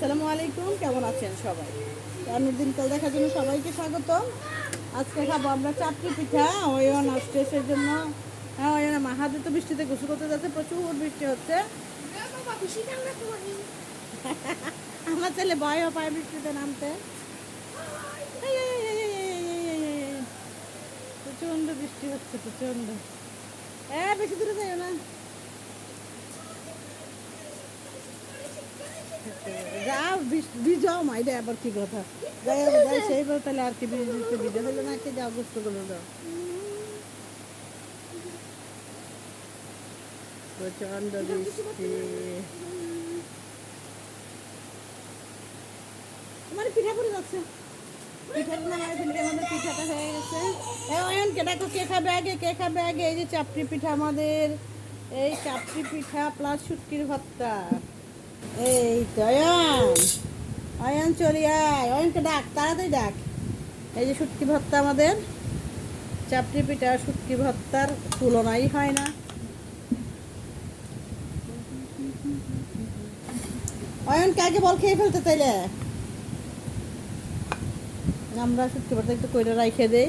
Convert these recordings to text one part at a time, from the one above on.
আসসালামু আলাইকুম কেমন আছেন সবাই রান্নার দিনকাল দেখার জন্য সবাইকে স্বাগত আজকে খাব আমরা চাটনি পিঠা অয়ন স্ট্রেসের জন্য হ্যাঁ অয়ন আমার হাতে তো বৃষ্টিতে গোসল করতে যাচ্ছে প্রচুর বৃষ্টি হচ্ছে আমার ছেলে ভয় পায় বৃষ্টিতে নামতে প্রচণ্ড বৃষ্টি হচ্ছে প্রচণ্ড হ্যাঁ বেশি দূরে যাই না ভিজাও মাইরে আবার কি কথা? যাই যাই সেইবার তাহলে আর কি ভিজতে ভিজে হলো না কি যাও দাও। প্রচণ্ড বৃষ্টি। পিঠা যাচ্ছে আমাদের পিঠাটা হয়ে গেছে। অয়ন কে কে এই যে চাপড়ি পিঠা আমাদের। এই চাপড়ি পিঠা প্লাস শুটকির ভর্তা। এই অয়ন অয়ন চলি আয়। অয়নকে ডাক, তাড়াতাড়ি ডাক। এই যে আমাদের। পিঠা তুলনাই হয় না। বল খেয়ে ফেলতে তাইলে। আমরা শুটকি ভর্তা একটু কইরা রাইখে দেই।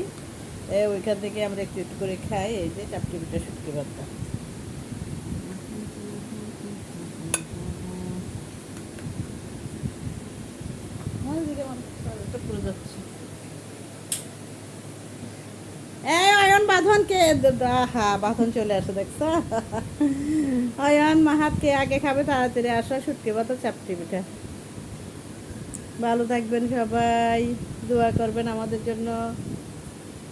ওইখান থেকে আমরা একটু একটু করে খাই। এই যে চাপটি পিঠা, শুটকি ভর্তা ওইদিকে আমার টয়লেটটা পুরো যাচ্ছে। অয়ন আগে খাবে, তাড়াতাড়ি আসো পিঠা। ভালো থাকবেন সবাই, দোয়া করবেন আমাদের জন্য।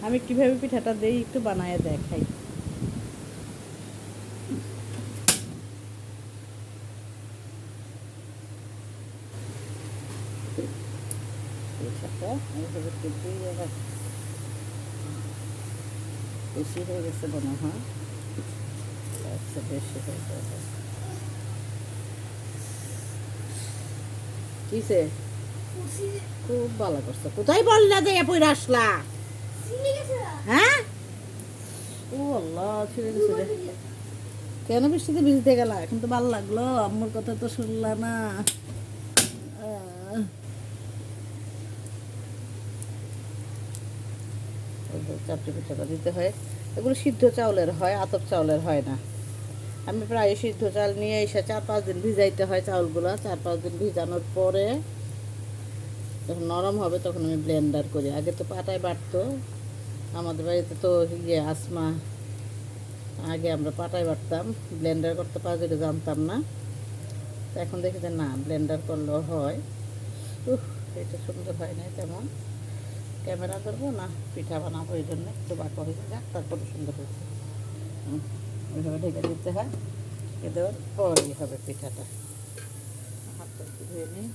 আমি কীভাবে পিঠাটা দিই, একটু বানায় দেখাই। এইভাবে বেশি হয়ে গেছে মনে হয়। আচ্ছা বেশি হয়ে যাবে কিসে খুব ভালো করছ। কোথায় বললা যে পয়রা আসলা? হ্যাঁ? ও আল্লাহ ছিঁড়ে গেছে কেন বৃষ্টিতে ভিজতে গেলা? এখন তো ভালো লাগল। আম্মুর কথা তো শুনলা না আহ। এই যে চাপটি পিঠাটা দিতে হয়। এগুলো সিদ্ধ চাউলের হয়, আতপ চাউলের হয় না। আমি প্রায় সিদ্ধ চাল নিয়ে এসে চার পাঁচ দিন ভিজাইতে হয় চাউলগুলো। চার পাঁচ দিন ভিজানোর পরে যখন নরম হবে তখন আমি ব্লেন্ডার করি। আগে তো পাটায় বাটতো। আমাদের বাড়িতে তো ইয়ে আসমা, আগে আমরা পাটায় বাটতাম। ব্লেন্ডার করতে পারি জানতাম না। তো এখন দেখি যে না, ব্লেন্ডার করলেও হয়। উহ এটা সুন্দর হয় না তেমন। ক্যামেরা করব না, পিঠা বানাবো এই জন্য। একটু বাঁকা হয়েছে যাক, তারপরে সুন্দর হয়েছে। ওইভাবে ঢেকে দিতে হয়। ঢেকে দেওয়ার পরেই হবে পিঠাটা। হাতটা ধুয়ে নিই।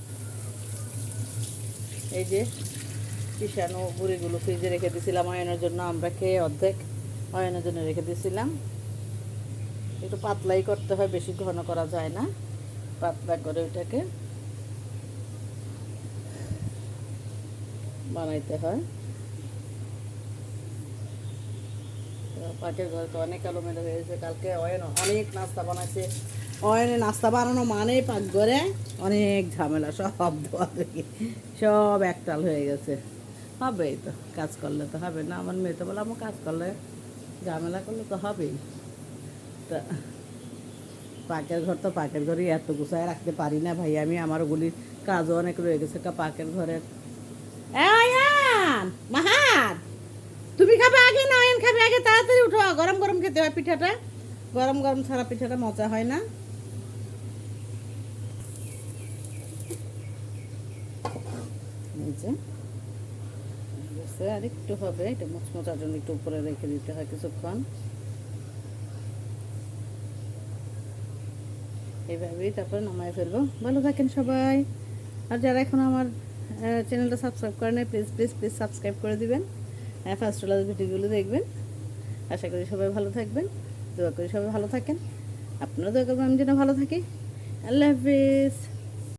এই যে পিসানো বুড়িগুলো ফ্রিজে রেখে দিয়েছিলাম অয়নের জন্য, আমরা খেয়ে অর্ধেক অয়নের জন্য রেখে দিয়েছিলাম একটু পাতলাই করতে হয়, বেশি ঘন করা যায় না। পাতলা করে ওইটাকে। বানাইতে হয়। তো পাটের ঘর তো অনেক আলোমেলো হয়েছে কালকে অয়ন অনেক নাস্তা বানাইছে। অয়নে নাস্তা বানানো মানেই পাকঘরে অনেক ঝামেলা, সব ধোয়া সব একটাল হয়ে গেছে। হবেই তো, কাজ করলে তো হবে না। আমার মেয়ে তো বলে আমার কাজ করলে ঝামেলা করলে তো হবেই। তা পাকের ঘর তো পাকের ঘরে এত গুছায় রাখতে পারি না ভাই। আমি, আমার ওগুলির কাজও অনেক রয়ে গেছে। পাকের ঘরের আয়ান মাহাত, তুমি খাবে আগে না অয়ন খাবে আগে, তাড়াতাড়ি উঠো। গরম গরম খেতে হয় পিঠাটা। গরম গরম ছাড়া পিঠাটা মজা হয় না। আর একটু হবে এটা মুচমোচার জন্য একটু উপরে রেখে দিতে হয় কিছুক্ষণ। এইভাবেই তারপর নামায় ফেলব। ভালো থাকেন সবাই। আর যারা এখন আমার চ্যানেলটা সাবস্ক্রাইব করে নেয় প্লিজ প্লিজ প্লিজ সাবস্ক্রাইব করে দেবেন। হ্যাঁ ফার্স্ট ওলার ভিডিওগুলো দেখবেন। আশা করি সবাই ভালো থাকবেন। দোয়া করি সবাই ভালো থাকেন। আপনারা দোয়া করবেন, আমি যেন ভালো থাকি। আল্লাহ হাফিজ।